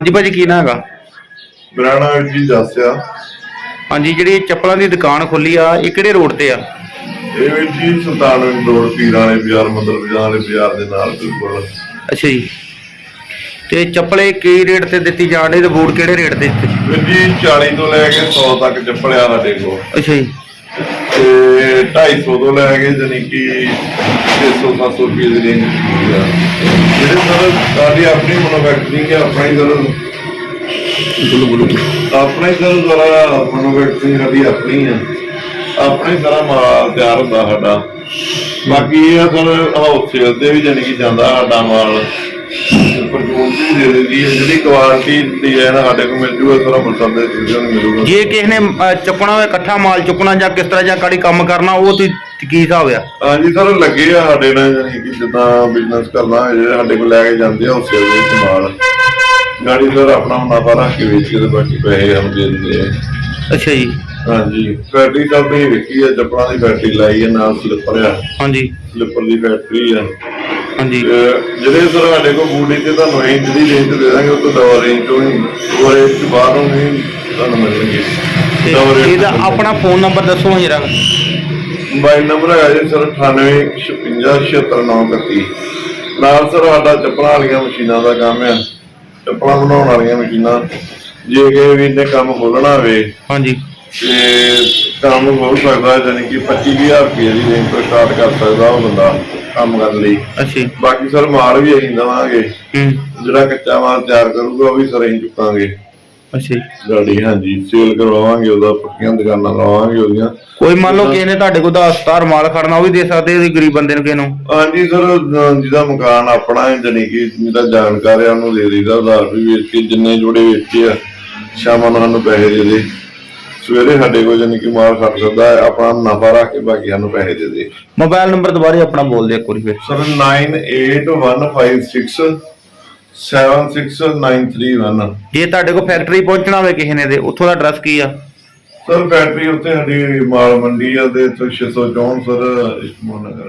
ਹਾਂਜੀ ਭਾਜੀ ਕੀ ਨਾਂ ਹੈਗਾ? ਨਾਮ ਜੀ ਦੱਸਿਆ। ਹਾਂਜੀ ਜਿਹੜੀ ਚੱਪਲਾਂ ਦੀ ਦੁਕਾਨ ਖੋਲੀ ਆ ਇਹ ਕਿਹੜੇ ਰੋਡ ਤੇ ਆ? ਇਹ ਵੀ ਜੀ ਸੁਲਤਾਨਵਿੰਦ ਰੋਡ ਪੀਰਾਂ ਵਾਲੇ ਬਾਜ਼ਾਰ ਮੰਦਰ ਬਾਜ਼ਾਰ ਵਾਲੇ ਬਾਜ਼ਾਰ ਦੇ ਨਾਲ ਬਿਲਕੁਲ। ਅੱਛਾ ਜੀ। ਤੇ ਚੱਪਲੇ ਕੀ ਰੇਟ ਤੇ ਦਿੱਤੀ ਜਾਣ ਡਈ ਤੇ ਬੂਟ ਕਿਹੜੇ ਰੇਟ ਤੇ ਦਿੱਤੇ? ਵੀਰ ਜੀ 40 ਤੋਂ ਲੈ ਕੇ 100 ਤੱਕ ਚੱਪਲ ਆ ਸਾਡੇ ਕੋਲ ਅੱਛਾ ਜੀ। ਤੇ 250 ਤੋਂ ਲੈ ਕੇ ਜਾਨੀ ਕਿ 600 700 ਰੁਪਏ ਦੀ ਰੇਂਜ ਆ। ਜਿਹੜੇ ਸਰ ਸਾਡੀ ਆਪਣੀ ਮੈਨੂਫੈਕਚਰਿੰਗ ਹੈ ਆਪਣਾ ਹੀ ਸਰ। ਬੁਲੂ ਬੁਲੂ। ਆਪਣਾ ਹੀ ਸਰ ਸਾਰਾ ਮੈਨੂਫੈਕਚਰਿੰਗ ਸਾਡੀ ਆਪਣੀ ਆ ਆਪਣਾ ਹੀ ਸਾਰਾ ਮਾਲ ਤਿਆਰ ਹੁੰਦਾ ਸਾਡਾ। ਬਾਕੀ ਇਹ ਆ ਸਰ ਹਾਊਸੇਲ ਤੇ ਵੀ ਜਾਨੀ ਕਿ ਜਾਂਦਾ ਸਾਡਾ ਮਾਲ। ਪਰਚੂਨ ਵੀ ਦੇ ਦਿੰਦੀ ਹੈ ਜਿਹੜੀ ਕੁਆਲਿਟੀ ਦੀ ਹੈ ਨਾ ਸਾਡੇ ਕੋਲ ਮਿਲ ਜੂਗਾ ਸਾਰਾ ਮੁਲਤਾਨ ਦੇ ਸੀਜ਼ਨ ਮਿਲੂਗਾ। ਜੇ ਕਿਸੇ ਨੇ ਚੱਕਣਾ ਹੋਵੇ ਇਕੱਠਾ ਮਾਲ ਚੁੱਕਣਾ ਜਾਂ ਕਿਸ ਤਰ੍ਹਾਂ ਜਾਂ ਕਾੜੀ ਕੰਮ ਕਰਨਾ ਉਹ ਤੇ ਕੀ ਹਿਸਾਬ ਆ? ਹਾਂਜੀ ਸਰ ਲੱਗੇ ਆ ਸਾਡੇ ਨਾਲ ਜਾਨੀ ਕਿ ਜਿੱਦਾਂ ਬਿਜ਼ਨਸ ਕਰਨਾ ਹੈ ਜਿਹੜੇ ਸਾਡੇ ਕੋਲ ਲੈ ਕੇ ਜਾਂਦੇ ਆ ਉਸੇ ਦੇ ਮਾਲ। ਗਾੜੀ ਸਰ ਆਪਣਾ ਮੁਨਾਫਾ ਰੱਖ ਕੇ ਵੇਚ ਕੇ ਤੇ ਬਾਕੀ ਪੈਸੇ ਹਮ ਦੇ ਦਿੰਦੇ ਆ। ਅੱਛਾ ਜੀ। ਹਾਂਜੀ। ਫੈਕਟਰੀ ਤਾਂ ਤੁਸੀਂ ਵੇਖੀ ਆ ਚੱਪਲਾਂ ਦੀ ਫੈਕਟਰੀ ਲਾਈ ਹੈ ਨਾਲ ਸਲਿੱਪਰ ਆ। ਹਾਂਜੀ। ਸਲਿੱਪਰ ਦੀ ਫੈਕਟਰੀ ਆ। ਹਾਂਜੀ। ਜਿਹੜੇ ਸਰ ਸਾਡੇ ਕੋਲ ਬੂਟ ਤੇ ਤੁਹਾਨੂੰ ਰੇਂਜ ਦੀ ਰੇਂਜ ਦੇ ਦਾਂਗੇ ਉਹ ਤੋਂ ਡਬਲ ਰੇਂਜ ਤੋਂ ਹੀ ਉਹ ਰੇਂਜ ਤੋਂ ਬਾਹਰੋਂ ਨਹੀਂ ਤੁਹਾਨੂੰ ਮਿਲਣਗੇ। ਤੇ ਇਹਦਾ ਆਪਣਾ ਫੋਨ ਨੰਬਰ ਦੱਸੋ ਜਰਾ। ਮੋਬਾਈਲ ਨੰਬਰ ਹੈਗਾ ਜੀ ਸਰ 9856576931 ਨਾਲ ਸਰ ਸਾਡਾ ਚੱਪਲਾਂ ਵਾਲੀਆਂ ਮਸ਼ੀਨਾਂ ਦਾ ਕੰਮ ਆ। ਚੱਪਲਾਂ ਬਣਾਉਣ ਵਾਲੀਆਂ ਮਸ਼ੀਨਾਂ। ਜੇ ਕਿਸੇ ਵੀ ਨੇ ਕੰਮ ਖੋਲਣਾ ਹੋਵੇ ਹਾਂਜੀ। ਤੇ ਕੰਮ ਖੋਲ ਸਕਦਾ ਹੈ, ਜਾਣੀ ਕਿ 25000 ਰੁਪਏ ਦੀ ਰੇਂਜ ਤੋਂ ਸਟਾਰਟ ਕਰ ਸਕਦਾ ਉਹ ਬੰਦਾ ਕੰਮ ਕਰਨ ਲਈ। ਅੱਛਾ ਬਾਕੀ ਸਰ ਮਾਲ ਵੀ ਅਸੀਂ ਦਵਾਂਗੇ। ਹੂੰ। ਜਿਹੜਾ ਕੱਚਾ ਮਾਲ ਤਿਆਰ ਕਰੂਗਾ ਉਹ ਵੀ ਸਰ ਅਸੀਂ ਚੁੱਕਾਂਗੇ। ਅੱਛਾ ਜੀ। ਗਾੜੀ ਹਾਂਜੀ ਸੇਲ ਕਰਵਾਵਾਂਗੇ ਉਹਦਾ ਪੱਕੀਆਂ ਦੁਕਾਨਾਂ ਲਾਵਾਂਗੇ ਉਹਦੀਆਂ। ਕੋਈ ਮੰਨ ਲਓ ਕਿਸੇ ਨੇ ਤੁਹਾਡੇ ਕੋਲ 10 ਸਟਾਰ ਮਾਲ ਖੜਨਾ ਉਹ ਵੀ ਦੇ ਸਕਦੇ ਇਹਦੀ ਗਰੀਬ ਬੰਦੇ ਨੂੰ ਕਿਸੇ ਨੂੰ? ਹਾਂਜੀ ਸਰ ਜਿਹਦਾ ਮਕਾਨ ਆਪਣਾ ਹੈ ਜਾਣੀ ਕਿ ਜਿਹਦਾ ਜਾਣਕਾਰ ਹੈ ਉਹਨੂੰ ਦੇ ਦਈਦਾ ਉਧਾਰ ਵੀ ਵੇਚ ਕੇ ਜਿੰਨੇ ਜੋੜੇ ਵੇਚੇ ਆ ਸ਼ਾਮਾਂ ਨੂੰ ਸਾਨੂੰ ਪੈਸੇ ਦੇ ਦੇ। ਸਵੇਰੇ ਸਾਡੇ ਕੋਲ ਜਾਣੀ ਕਿ ਮਾਲ ਖੜ ਸਕਦਾ ਹੈ ਆਪਣਾ ਮੁਨਾਫਾ ਰੱਖ ਕੇ ਬਾਕੀ ਸਾਨੂੰ ਪੈਸੇ ਦੇ ਦੇ। ਮੋਬਾਈਲ ਨੰਬਰ ਦੁਬਾਰੇ ਆਪਣਾ ਬੋਲ ਦਿਓ ਇੱਕ ਵਾਰੀ ਫਿਰ। ਸਰ 9815676931 ਜੇ ਤੁਹਾਡੇ ਕੋਲ ਫੈਕਟਰੀ ਪਹੁੰਚਣਾ ਹੋਵੇ ਕਿਸੇ ਨੇ ਤੇ ਉੱਥੋਂ ਦਾ ਐਡਰੈਸ ਕੀ ਆ? ਸਰ ਫੈਕਟਰੀ ਉੱਤੇ ਸਾਡੀ ਮਾਲ ਮੰਡੀ ਆ ਤੇ ਇੱਥੋਂ 664 ਸਰ ਇਸਮੋ ਨਗਰ।